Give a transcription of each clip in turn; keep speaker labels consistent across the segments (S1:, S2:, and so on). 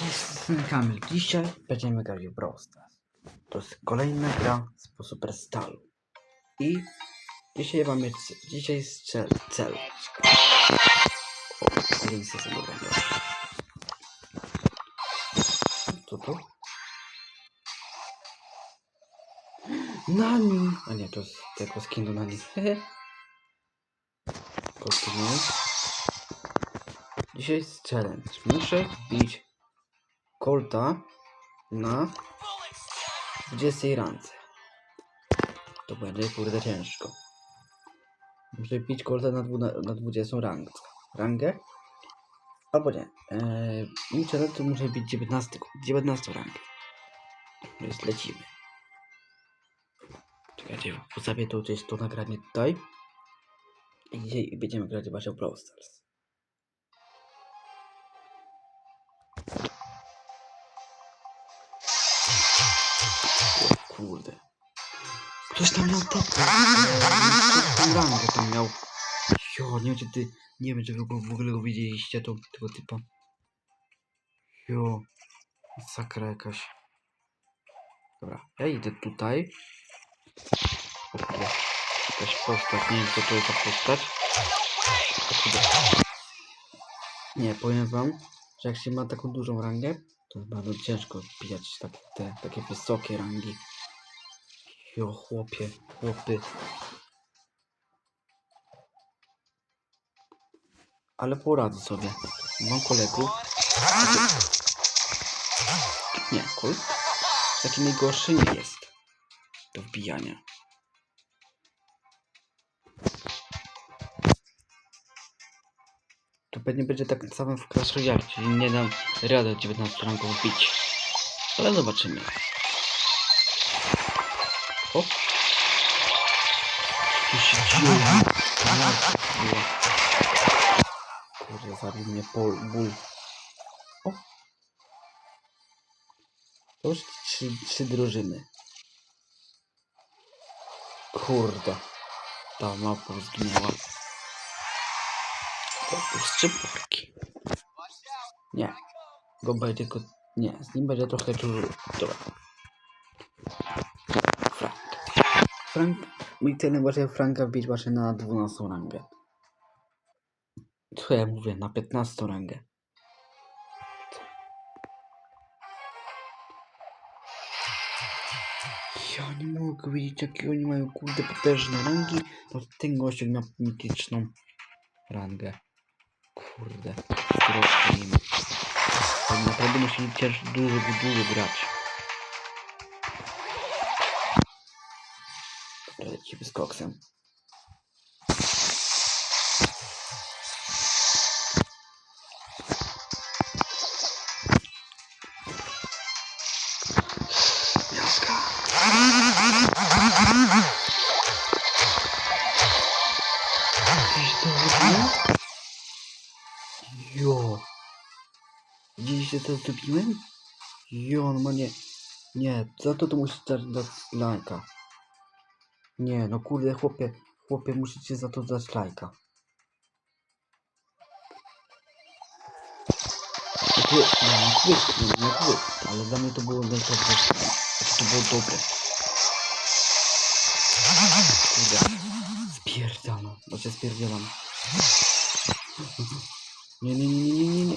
S1: Cześć, jestem Kamil. Dzisiaj będziemy grać w Brawl Stars. To jest kolejna gra z po Superstalu. I dzisiaj mamy dzisiaj jest cel. cel. O, więc jest dobra gra. Co to? Nani! A nie, to jest tylko skin do Nani. Kontynuuj. Dzisiaj jest challenge. Muszę wbić Colta na 20 randce. To będzie kurde ciężko. Muszę wbić Colta na, na 20 rangę. rangę. Albo nie. Eee, to muszę wbić 19, 19 rangę. Więc lecimy. Czekajcie, postawię to gdzieś to nagranie tutaj. I dzisiaj będziemy grać właśnie w Brawl Stars. Kurde. Ktoś tam miał tepę. Tam rangę tam miał. Jo, nie wiem czy ty, nie wiem czy wy go w ogóle go widzieliście to, tego typa. Jo, sakra jakaś. Dobra, ja idę tutaj. Kurde. Jakaś postać, nie wiem co to jest za postać. Nie, powiem wam, że jak się ma taką dużą rangę, to jest bardzo ciężko wbijać tak, te, takie wysokie rangi. Jo, chłopie, chłopy. Ale poradzę sobie. Mam kolegów. Nie, kol. Taki najgorszy nie jest. Do wbijania. To pewnie będzie tak samo w Clash Royale, czyli nie dam rady 19 rangów wbić. Ale zobaczymy. O! Co się dzieje? Kurde, zabił mnie pol, ból. O! To już trzy, trzy drużyny. Kurde. Ta mapa zginęła. To tu szczyporki. Nie. Go będzie go... Nie, z nim będzie trochę dużo. Dobra. Frank... Celem właśnie Franka wbić właśnie na 12 rangę. Co ja mówię? Na 15 rangę. Ja nie mogę wiedzieć jakie oni mają kurde potężne rangi. No ten gościu miał mityczną rangę. Kurde. Troszkę nim. Tak naprawdę musieli cięż dużo, dużo grać. Lecimy z koksem. Jo. Widzieliście co zrobiłem? Jo, no nie. Nie, za to to musisz dać, dać lajka. Nie, no kurde, chłopie, chłopie, musicie za to dać lajka. Znaczy, ja nie kwyk, nie, nie kwyk, ale dla mnie to było. Znaczy, to było dobre. Kurde, bo się spierdzielam. Nie, nie, nie, nie, nie, nie.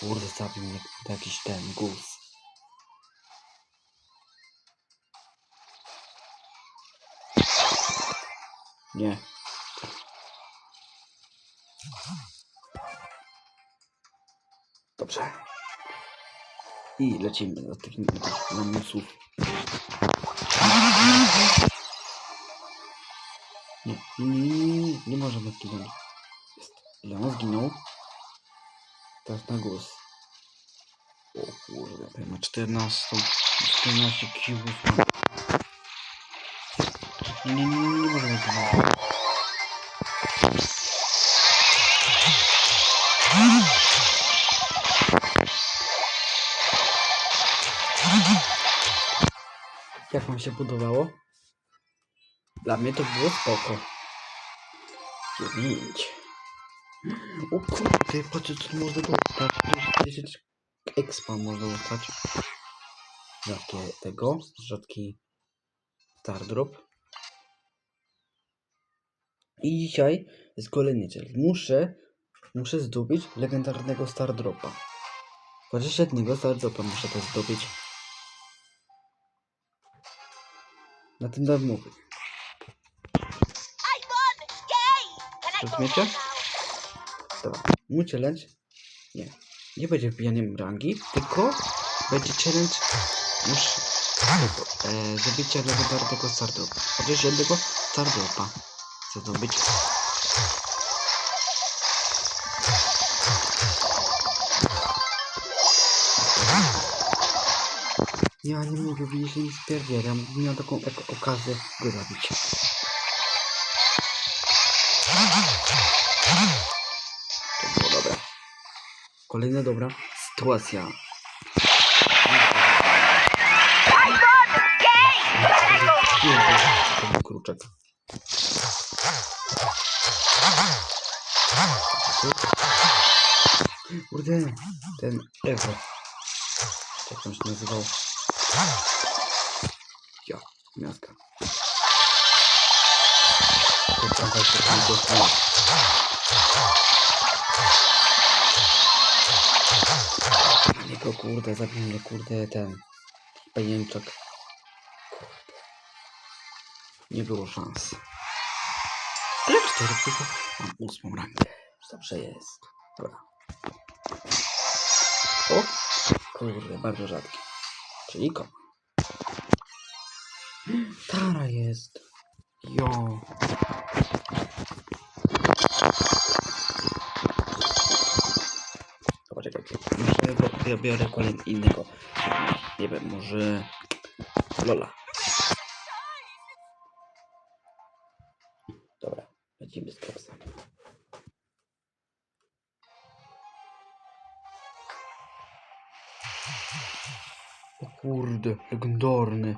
S1: Kurde, zabił mnie jakiś ten gus. Nie. Dobrze. I lecimy do tych lamusów. Nie, nie, nie, możemy zginąć. Jest. Ile on zginął? Teraz na głos. O kurde, ja ma 14. 14 kiłów Nie, nie, nie, nie. Jak wam się podobało? Dla mnie to było spoko. Dziewięć. O kurde, patrzcie co tu można dostać. To jest 10 expa można dostać. Rzadkie tego, rzadki Star Drop. I dzisiaj jest kolejny cel. Muszę, muszę zdobyć legendarnego Star Dropa. Chociaż jednego Star Dropa muszę też zdobyć. Na tym darmowy. Rozumiecie? Dobra. Mój challenge nie. Nie będzie wbijaniem rangi, tylko będzie challenge już e, zdobycia legendarnego Stardropa. Chociaż jednego Stardropa chcę zdobyć. Ja nie mogę widzieć nic spierdzielam. Miałem taką okazję go zabić. To było dobre. Kolejna dobra sytuacja. To kruczek. Kurde, ten Ewo. Jak on się nazywał? Ja, miaska. Tam tam. Na niego kurde, mnie kurde ten pajęczak. Kurde. Nie było szans. Cztery tylko mam ósmą rangę. Dobrze jest. Dobra. O! Kurde, bardzo rzadki. Czyli kom. Tara jest. Jo. Dobra, czekajcie. Może bo- ja biorę kolejny innego. Nie wiem, może... Lola. Lecimy z kopsem. O kurde, legendarny.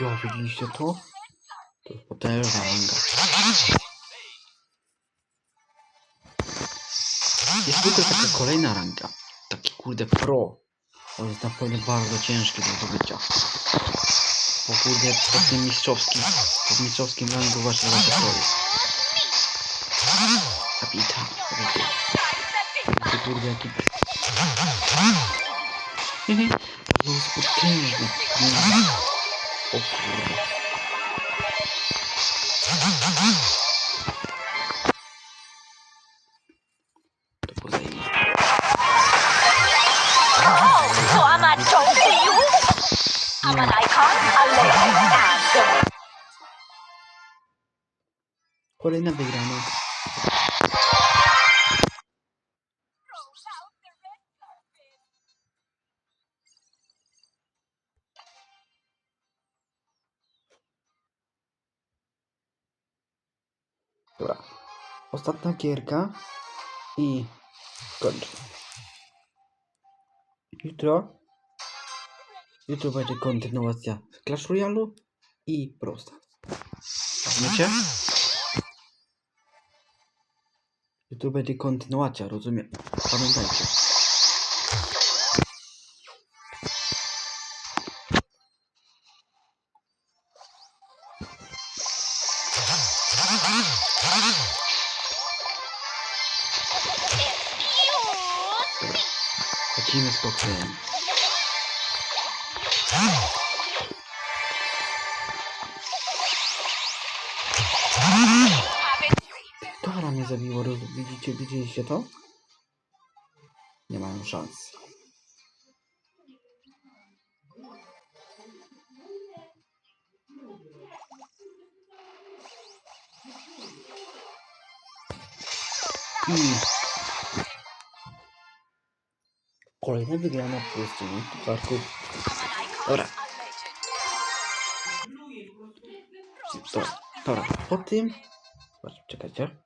S1: Jo, widzieliście to? To jest potężna ranga. Jest tylko taka kolejna ranga. Taki kurde pro. On jest naprawdę bardzo ciężki do zdobycia. Bo kurde, po tym mistrzowskim, po mistrzowskim rangu właśnie będzie pro jest.
S2: aqui. Vamos por quem? Oh, porra.
S1: Kolejna wygrana. Dobra. Ostatnia gierka i kończę. Jutro jutro będzie kontynuacja Clash Royale i prosta. Rozumiecie? Jutro będzie kontynuacja, rozumiem. Pamiętajcie. Z koktajlem. Tara mnie zabiło, widzicie, widzieliście to? Nie mają szans. I kolejna wygrana plus 9 pucharków. Dobra. Dobra, dobra. Po tym... Zobacz, czekajcie.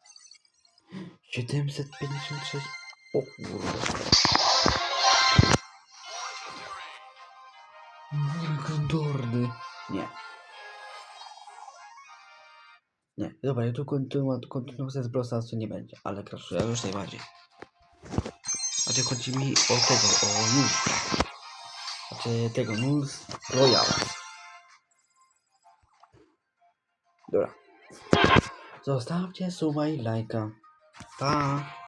S1: 756... O kurde. Legendarny. Nie. Nie, dobra, ja tu kontynu kontynuacja z Brossansu nie będzie, ale Royale już najbardziej. Znaczy chodzi mi o tego, o Nuls. Znaczy tego Nuls Royal. Dobra. Zostawcie suba i lajka. Pa.